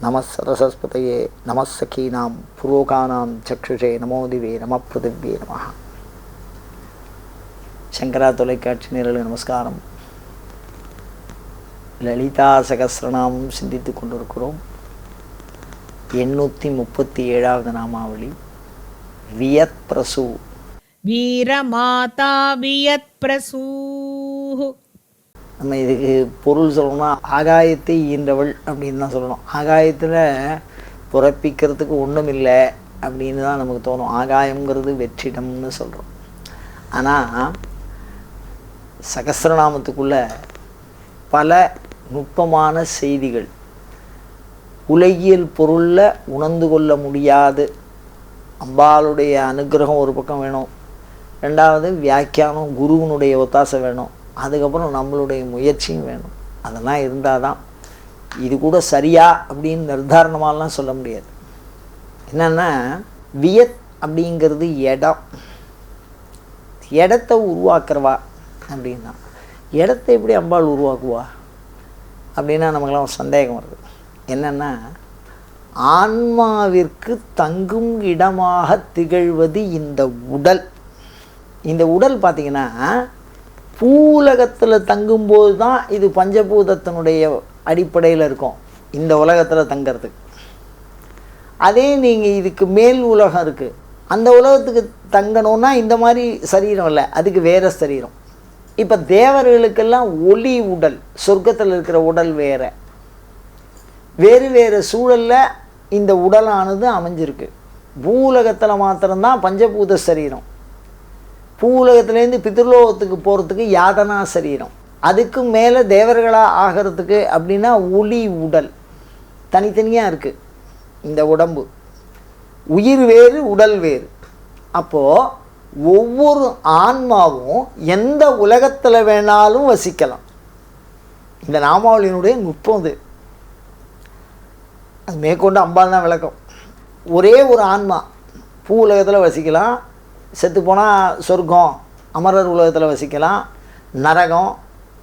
நம சரசஸ்பதையே நம சகீனாம் புரோகானாம் சக்ஷுஷே நமோ திவே நம பிருதிவ்யே நம. சங்கரா தொலைக்காட்சி நேரலுக்கு நமஸ்காரம். லலிதா சகசிரநாமம் சிந்தித்து கொண்டிருக்கிறோம். எண்ணூற்றி முப்பத்தி ஏழாவது நாமாவளி. வியத் பிரசூ. வீரமாதா வியத் பிரசூ. நம்ம இதுக்கு பொருள் சொல்லணும்னா ஆகாயத்தை ஈன்றவள் அப்படின்னு தான் சொல்லணும். ஆகாயத்தில் பிறப்பிக்கிறதுக்கு ஒன்றும் இல்லை அப்படின்னு தான் நமக்கு தோணும். ஆகாயங்கிறது வெற்றிடம்னு சொல்கிறோம் ஆனால் சகசிரநாமத்துக்குள்ள பல நுட்பமான செய்திகள் உலகியல் பொருளில் உணர்ந்து கொள்ள முடியாது. அம்பாளுடைய அனுகிரகம் ஒரு பக்கம் வேணும். ரெண்டாவது வியாக்கியானம் குருவனுடைய ஒத்தாசை வேணும். அதுக்கப்புறம் நம்மளுடைய முயற்சியும் வேணும். அதெல்லாம் இருந்தால் தான் இது கூட சரியா அப்படின்னு நிர்தாரணமாலாம் சொல்ல முடியாது. என்னென்னா வியத் அப்படிங்கிறது இடம். இடத்த உருவாக்குறவா அப்படின்னா இடத்த எப்படி அம்பாள் உருவாக்குவா அப்படின்னா நமக்கெல்லாம் ஒரு சந்தேகம் வருது. என்னென்னா ஆன்மாவிற்கு தங்கும் இடமாக திகழ்வது இந்த உடல். இந்த உடல் பார்த்திங்கன்னா பூலகத்தில் தங்கும்போது தான் இது பஞ்சபூதத்தினுடைய அடிப்படையில் இருக்கும். இந்த உலகத்தில் தங்கிறதுக்கு. அதே நீங்கள் இதுக்கு மேல் உலகம் இருக்குது அந்த உலகத்துக்கு தங்கணும்னா இந்த மாதிரி சரீரம் இல்லை. அதுக்கு வேறு சரீரம். இப்போ தேவர்களுக்கெல்லாம் ஒளி உடல். சொர்க்கத்தில் இருக்கிற உடல் வேறு. வேறு வேறு சூழலில் இந்த உடலானது அமைஞ்சிருக்கு. பூலகத்தில் மாத்திரம்தான் பஞ்சபூத சரீரம். பூலகத்துலேருந்து பித்ருலோகத்துக்கு போகிறதுக்கு யாதனா சரீரம். அதுக்கு மேலே தேவர்களாக ஆகிறதுக்கு அப்படின்னா ஒளி உடல். தனித்தனியாக இருக்குது இந்த உடம்பு. உயிர் வேறு உடல் வேறு. அப்போது ஒவ்வொரு ஆன்மாவும் எந்த உலகத்தில் வேணாலும் வசிக்கலாம். இந்த நாமாவளியினுடைய நுட்பம் இது அது மேற்கொண்டு அம்பாள் தான் விளக்கம். ஒரே ஒரு ஆன்மா பூ உலகத்தில் வசிக்கலாம் செத்து போனால் சொர்க்கம் அமரர் உலகத்தில் வசிக்கலாம் நரகம்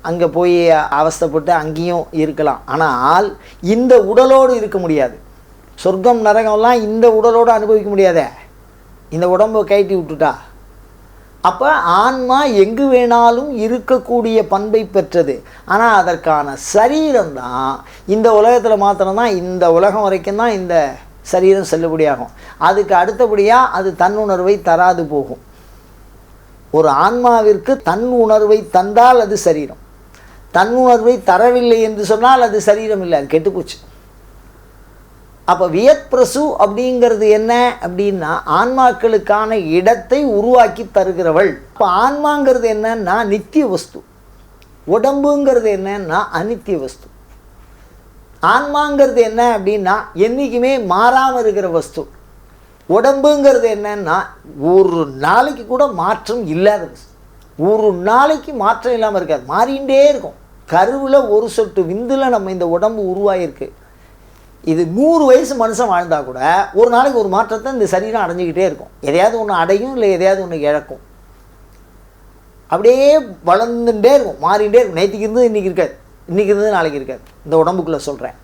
அங்கே போய் அவஸ்தைப்பட்டு அங்கேயும் இருக்கலாம். ஆனால் இந்த உடலோடு இருக்க முடியாது. சொர்க்கம் நரகம்லாம் இந்த உடலோடு அனுபவிக்க முடியாதே. இந்த உடம்பை கைட்டி விட்டுட்டா. அப்போ ஆன்மா எங்கு வேணாலும் இருக்கக்கூடிய பண்பை பெற்றது. ஆனால் அதற்கான சரீரம் தான் இந்த உலகத்தில் மாத்திரம்தான் இந்த உலகம் வரைக்கும் தான் இந்த சரீரம் செல்லுபடியாகும். அதுக்கு அடுத்தபடியாக அது தன்னுணர்வை தராது போகும். ஒரு ஆன்மாவிற்கு தன் உணர்வை தந்தால் அது சரீரம். தன் உணர்வை தரவில்லை என்று சொன்னால் அது சரீரம் இல்லை அது கெட்டுப்போச்சு. அப்போ வியத்பிரசு அப்படிங்கிறது என்ன அப்படின்னா ஆன்மாக்களுக்கான இடத்தை உருவாக்கி தருகிறவள். இப்போ ஆன்மாங்கிறது என்னன்னா நித்திய வஸ்து. உடம்புங்கிறது என்னன்னா அனித்திய வஸ்து. ஆன்மாங்கிறது என்ன அப்படின்னா என்றைக்குமே மாறாமல் இருக்கிற வஸ்து. உடம்புங்கிறது என்னன்னா ஒரு நாளைக்கு கூட மாற்றம் இல்லாத வஸ்து. ஒரு நாளைக்கு மாற்றம் இல்லாமல் இருக்காது. மாறிகிட்டே இருக்கும். கருவில் ஒரு சொட்டு விந்தில் நம்ம இந்த உடம்பு உருவாகிருக்கு இது நூறு வயசு மனுஷன் வாழ்ந்தால் கூட ஒரு நாளைக்கு ஒரு மாற்றத்தை இந்த சரீரம் அடைஞ்சிக்கிட்டே இருக்கும். எதையாவது ஒன்று அடையும் இல்லை எதையாவது ஒன்று இழக்கும். அப்படியே வளர்ந்துட்டே இருக்கும். மாறிகிட்டே இருக்கும். நேற்றுக்கு இருந்து இன்றைக்கி இருக்காது. இன்றைக்கி இருந்தது நாளைக்கு இருக்காது. இந்த உடம்புக்குள்ளே சொல்கிறேன்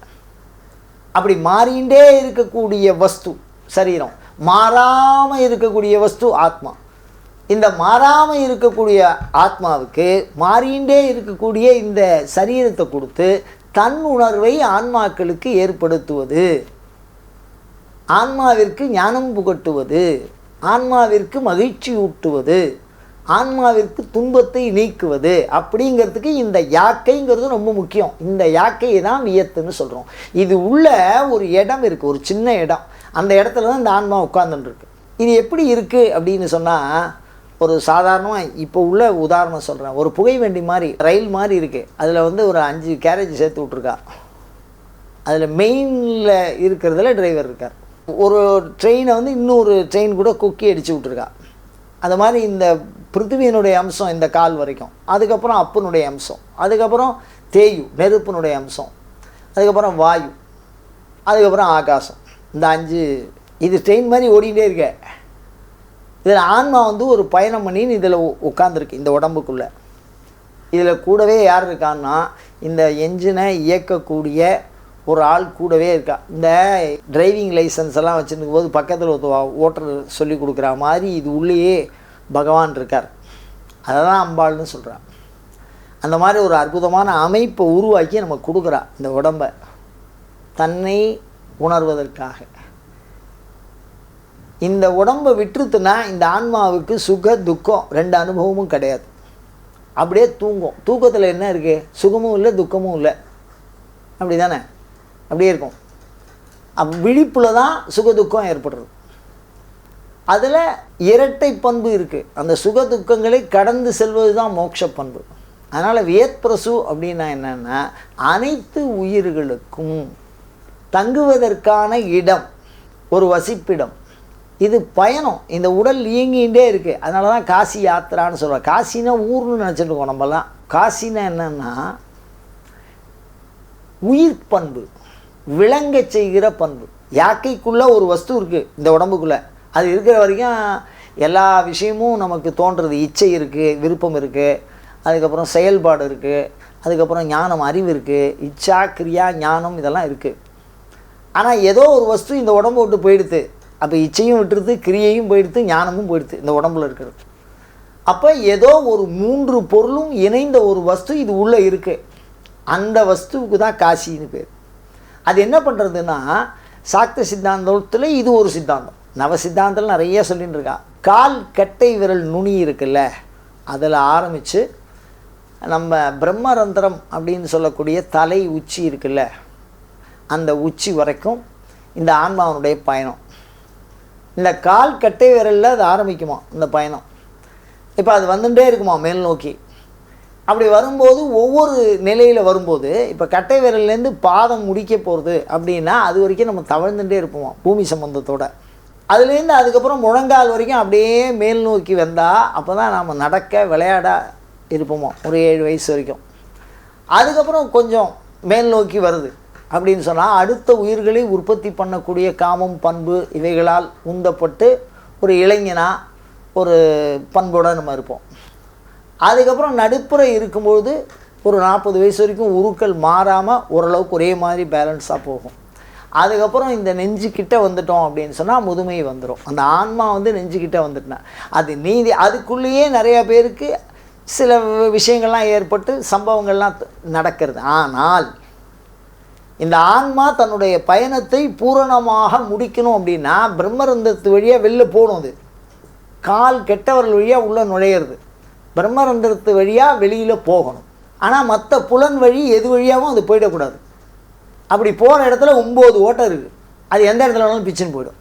அப்படி மாறிண்டே இருக்கக்கூடிய வஸ்து சரீரம் மாறாமல் இருக்கக்கூடிய வஸ்து ஆத்மா. இந்த மாறாமல் இருக்கக்கூடிய ஆத்மாவுக்கு மாறிண்டே இருக்கக்கூடிய இந்த சரீரத்தை கொடுத்து தன் உணர்வை ஆன்மாக்களுக்கு ஏற்படுத்துவது. ஆன்மாவிற்கு ஞானம் புகட்டுவது. ஆன்மாவிற்கு மகிழ்ச்சி ஊட்டுவது. ஆன்மாவிற்கு துன்பத்தை நீக்குவது அப்படிங்கிறதுக்கு இந்த யாக்கைங்கிறது ரொம்ப முக்கியம். இந்த யாக்கையை தான் வியத்துன்னு சொல்கிறோம் இது உள்ள ஒரு இடம் இருக்குது ஒரு சின்ன இடம். அந்த இடத்துல தான் இந்த ஆன்மா உட்காந்துருக்கு இது எப்படி இருக்குது அப்படின்னு சொன்னால் ஒரு சாதாரணமாக இப்போ உள்ள உதாரணம் சொல்கிறேன் ஒரு புகை வண்டி மாதிரி ரயில் மாதிரி இருக்குது அதில் வந்து ஒரு அஞ்சு கேரேஜ் சேர்த்து விட்ருக்கா அதில் மெயினில் இருக்கிறதுல டிரைவர் இருக்கார். ஒரு ட்ரெயினை வந்து இன்னொரு ட்ரெயின் கூட கொக்கி அடித்து விட்ருக்கா அந்த மாதிரி இந்த பிருத்திவியினுடைய அம்சம் இந்த கால் வரைக்கும். அதுக்கப்புறம் அப்புனுடைய அம்சம். அதுக்கப்புறம் தேயு நெருப்பினுடைய அம்சம். அதுக்கப்புறம் வாயு. அதுக்கப்புறம் ஆகாசம். இந்த அஞ்சு இது ட்ரெயின் மாதிரி ஓடிக்கிட்டே இருக்க. இதில் ஆன்மா வந்து ஒரு பயணம் பண்ணி இதில் உட்காந்துருக்கு இந்த உடம்புக்குள்ளே. இதில் கூடவே யார் இருக்கான்னா இந்த என்ஜினை இயக்கக்கூடிய ஒரு ஆள் கூடவே இருக்கா. இந்த டிரைவிங் லைசன்ஸ் எல்லாம் வச்சுருக்கும் போது பக்கத்தில் ஒருத்தர் ஓட்டுறது சொல்லி கொடுக்குற மாதிரி இது உள்ளேயே பகவான் இருக்கார் அதை தான் அம்பாள்னு சொல்கிறான் அந்த மாதிரி ஒரு அற்புதமான அமைப்பை உருவாக்கி நம்ம கொடுக்குறா இந்த உடம்பை. தன்னை உணர்வதற்காக. இந்த உடம்பை விட்டுருத்துனா இந்த ஆன்மாவுக்கு சுக துக்கம் ரெண்டு அனுபவமும் கிடையாது. அப்படியே தூங்கும். தூக்கத்தில் என்ன இருக்குது சுகமும் இல்லை துக்கமும் இல்லை. அப்படி தானே அப்படியே இருக்கும். அப் விழிப்பில் தான் சுக துக்கம் ஏற்படுறது. அதில் இரட்டை பண்பு இருக்குது அந்த சுக துக்கங்களை கடந்து செல்வது தான் மோட்ச பண்பு. அதனால் வியத்பிரசு அப்படின்னா என்னென்னா அனைத்து உயிர்களுக்கும் தங்குவதற்கான இடம் ஒரு வசிப்பிடம். இது பயணம். இந்த உடல் இயங்கிகிட்டே இருக்குது அதனால தான் காசி யாத்திரான்னு சொல்கிறோம் காசினா ஊர்னு நினச்சிட்டு இருக்கோம் நம்மலாம் காசினா என்னென்னா உயிர் பண்பு விளங்க செய்கிற பண்பு. யாக்கைக்குள்ளே ஒரு வஸ்து இருக்குது இந்த உடம்புக்குள்ளே. அது இருக்கிற வரைக்கும் எல்லா விஷயமும் நமக்கு தோன்றுறது இச்சை இருக்குது விருப்பம் இருக்குது அதுக்கப்புறம் செயல்பாடு இருக்குது அதுக்கப்புறம் ஞானம் அறிவு இருக்குது இச்சா கிரியா ஞானம் இதெல்லாம் இருக்குது ஆனால் ஏதோ ஒரு வஸ்து இந்த உடம்பு விட்டு போயிடுது. அப்போ இச்சையும் விட்டுருது கிரியையும் போயிடுது ஞானமும் போயிடுது இந்த உடம்புல இருக்கிறது. அப்போ ஏதோ ஒரு மூன்று பொருளும் இணைந்த ஒரு வஸ்து இது உள்ளே இருக்குது அந்த வஸ்துவுக்கு தான் காசின்னு பேர். அது என்ன பண்ணுறதுன்னா சாக்த சித்தாந்தத்தில் இது ஒரு சித்தாந்தம். நவ நிறைய சொல்லின்னு இருக்கா கால் கட்டை விரல் நுனி இருக்குல்ல அதில் ஆரம்பித்து நம்ம பிரம்மரந்திரம் அப்படின்னு சொல்லக்கூடிய தலை உச்சி இருக்குல்ல அந்த உச்சி வரைக்கும் இந்த ஆன்மாவனுடைய பயணம். இந்த கால் கட்டை விரலில் அது ஆரம்பிக்குமா இந்த பயணம்? இப்போ அது வந்துட்டே இருக்குமா மேல் நோக்கி? அப்படி வரும்போது ஒவ்வொரு நிலையில் வரும்போது இப்போ கட்டை விரல்லேருந்து பாதம் முடிக்க போகிறது அப்படின்னா அது வரைக்கும் நம்ம தவழ்ந்துட்டே இருப்போம் பூமி சம்பந்தத்தோட? அதுலேருந்து அதுக்கப்புறம் முழங்கால் வரைக்கும் அப்படியே மேல் நோக்கி வந்தால் அப்போ தான் நாம் நடக்க விளையாட இருப்போமோ ஒரு ஏழு வயசு வரைக்கும். அதுக்கப்புறம் கொஞ்சம் மேல் நோக்கி வருது. அப்படின்னு சொன்னால் அடுத்த உயிர்களை உற்பத்தி பண்ணக்கூடிய காமம் பண்பு இவைகளால் உந்தப்பட்டு ஒரு இளைஞனாக ஒரு பண்போடு நம்ம இருப்போம். அதுக்கப்புறம் நடுப்புற இருக்கும்பொழுது ஒரு நாற்பது வயசு வரைக்கும் உருக்கள் மாறாமல் ஓரளவுக்கு ஒரே மாதிரி பேலன்ஸாக போகும். அதுக்கப்புறம் இந்த நெஞ்சுக்கிட்ட வந்துட்டோம் அப்படின்னு சொன்னால் முதுமை வந்துடும் அந்த ஆன்மா வந்து நெஞ்சுக்கிட்ட வந்துட்டுனா. அது நீதி அதுக்குள்ளேயே நிறைய பேருக்கு சில விஷயங்கள்லாம் ஏற்பட்டு சம்பவங்கள்லாம் நடக்கிறது. ஆனால் இந்த ஆன்மா தன்னுடைய பயணத்தை பூரணமாக முடிக்கணும் அப்படின்னா பிரம்மரந்தத்து வழியாக வெளில போகணும் அது. கால் கெட்டவர்கள் வழியாக உள்ளே நுழையிறது. பிரம்மரந்திரத்து வழியாக வெளியில் போகணும். ஆனால் மற்ற புலன் வழி எது வழியாகவும் அது போயிடக்கூடாது. அப்படி போன இடத்துல ஒம்பது ஓட்டம் இருக்குது அது எந்த இடத்துல வேணாலும் பிச்சுன்னு போயிடும்.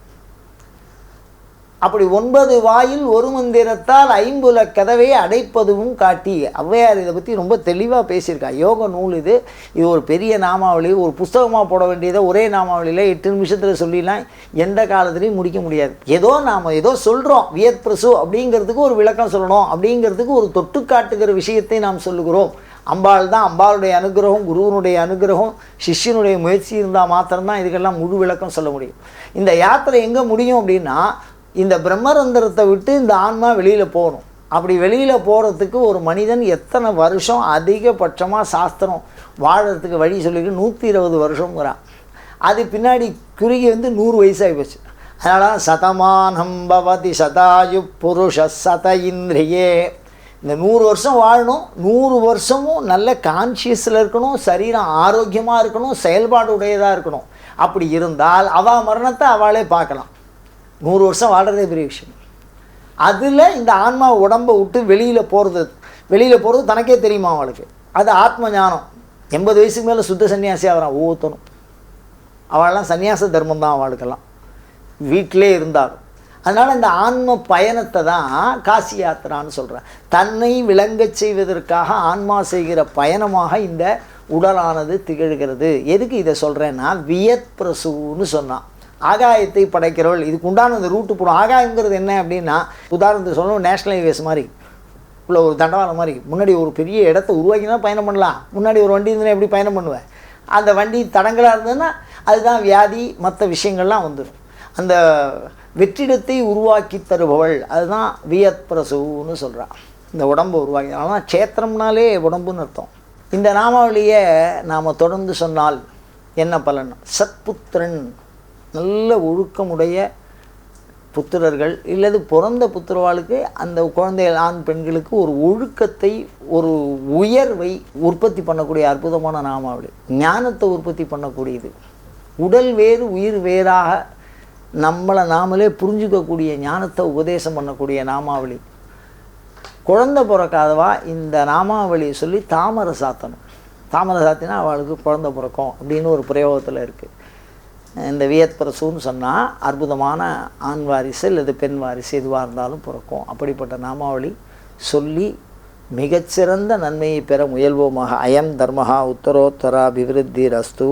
அப்படி ஒன்பது வாயில் ஒரு மந்திரத்தால் ஐம்புல கதவை அடைப்பதுவும் காட்டி ஔவையார் இதை பற்றி ரொம்ப தெளிவாக பேசியிருக்கா. யோக நூல் இது. இது ஒரு பெரிய நாமாவளி ஒரு புஸ்தகமாக போட வேண்டியதை ஒரே நாமாவளியில் எட்டு நிமிஷத்தில் சொல்லிலாம் எந்த காலத்துலையும் முடிக்க முடியாது. ஏதோ நாம் ஏதோ சொல்கிறோம் வியத் பிரசு அப்படிங்கிறதுக்கு ஒரு விளக்கம் சொல்லணும். அப்படிங்கிறதுக்கு ஒரு தொட்டு காட்டுகிற விஷயத்தை நாம் சொல்லுகிறோம். அம்பாள் தான் அம்பாளுடைய அனுகிரகம் குருவனுடைய அனுகிரகம் சிஷ்யனுடைய முயற்சி இருந்தால் மாத்திரம்தான் இதுக்கெல்லாம் முழு விளக்கம் சொல்ல முடியும். இந்த யாத்திரை எங்கே முடியும் அப்படின்னா இந்த பிரம்மரந்திரத்தை விட்டு இந்த ஆன்மா வெளியில் போகணும். அப்படி வெளியில் போகிறதுக்கு ஒரு மனிதன் எத்தனை வருஷம் அதிகபட்சமாக சாஸ்திரம் வாழறதுக்கு வழி சொல்லிட்டு நூற்றி இருபது வருஷங்கிறான் அது பின்னாடி குறுகி வந்து நூறு வயசாகி போச்சு. அதனால் சதமானம் பவதி சதாயு புருஷ சத இந்திரியே. இந்த நூறு வருஷம் வாழணும் நூறு வருஷமும் நல்ல கான்ஷியஸில் இருக்கணும் சரீரம் ஆரோக்கியமாக இருக்கணும் செயல்பாடு உடையதாக இருக்கணும். அப்படி இருந்தால் அவள் மரணத்தை அவளே பார்க்கலாம். நூறு வருஷம் வாழ்கிறதே பெரிய விஷயம். அதில் இந்த ஆன்மா உடம்பை விட்டு வெளியில் போகிறது வெளியில் போகிறது தனக்கே தெரியுமா அவளுக்கு? அது ஆத்ம ஞானம். எண்பது வயசுக்கு மேலே சுத்த சன்னியாசி ஆகிறான் ஒவ்வொருத்தனும் அவள்லாம் சன்னியாச தர்மம் தான் அவளுக்கெல்லாம். வீட்டிலே இருந்தாலும். அதனால் இந்த ஆன்ம பயணத்தை தான் காசி யாத்திரான்னு சொல்கிறேன் தன்னை விளங்கச் செய்வதற்காக ஆன்மா செய்கிற பயணமாக இந்த உடலானது திகழ்கிறது. எதுக்கு இதை சொல்கிறேன்னா வியத் பிரசுன்னு சொன்னான். ஆகாயத்தை படைக்கிறவள் இதுக்கு உண்டான இந்த ரூட்டு போடும். ஆகாயங்கிறது என்ன அப்படின்னா உதாரணத்துக்கு சொல்லணும் நேஷ்னல் ஹைவேஸ் மாதிரி. உள்ள ஒரு தண்டவாளம் மாதிரி. முன்னாடி ஒரு பெரிய இடத்த உருவாக்கினா பயணம் பண்ணலாம். முன்னாடி ஒரு வண்டி இருந்ததுன்னா எப்படி பயணம் பண்ணுவேன்? அந்த வண்டி தடங்களாக இருந்ததுன்னா அதுதான் வியாதி மற்ற விஷயங்கள்லாம் வந்துடும் அந்த வெற்றிடத்தை உருவாக்கி தருபவள். அதுதான் வியத் பிரசுன்னு இந்த உடம்பை உருவாக்கி ஆனால் க்ஷேத்திரம்னாலே உடம்புன்னு அர்த்தம். இந்த நாமாவளியை நாம் தொடர்ந்து சொன்னால் என்ன பலன்? சத்புத்திரன். நல்ல ஒழுக்கமுடைய புத்திரர்கள் இல்லது பிறந்த புத்திரவாளுக்கு அந்த குழந்தைகள் ஆண் பெண்களுக்கு ஒரு ஒழுக்கத்தை ஒரு உயர்வை உற்பத்தி பண்ணக்கூடிய அற்புதமான நாமாவளி. ஞானத்தை உற்பத்தி பண்ணக்கூடியது. உடல் வேறு உயிர் வேறாக நம்மளை நாமளே புரிஞ்சுக்கக்கூடிய ஞானத்தை உபதேசம் பண்ணக்கூடிய நாமாவளி. குழந்த பிறக்காதவா இந்த நாமாவளியை சொல்லி தாமரை சாத்தணும். தாமரை சாத்தினா அவளுக்கு குழந்தை பிறக்கும் அப்படின்னு ஒரு பிரயோகத்தில் இருக்குது இந்த வியத் பிரசூன்னு சொன்னால் அற்புதமான ஆண் வாரிசு அல்லது பெண் வாரிசு எதுவாக இருந்தாலும் பிறக்கும். அப்படிப்பட்ட நாமாவளி சொல்லி மிகச்சிறந்த நன்மையை பெற முயல்வோமாக. அயம் தர்மஹா உத்தரோத்தரா அபிவிருத்தி ரஸ்து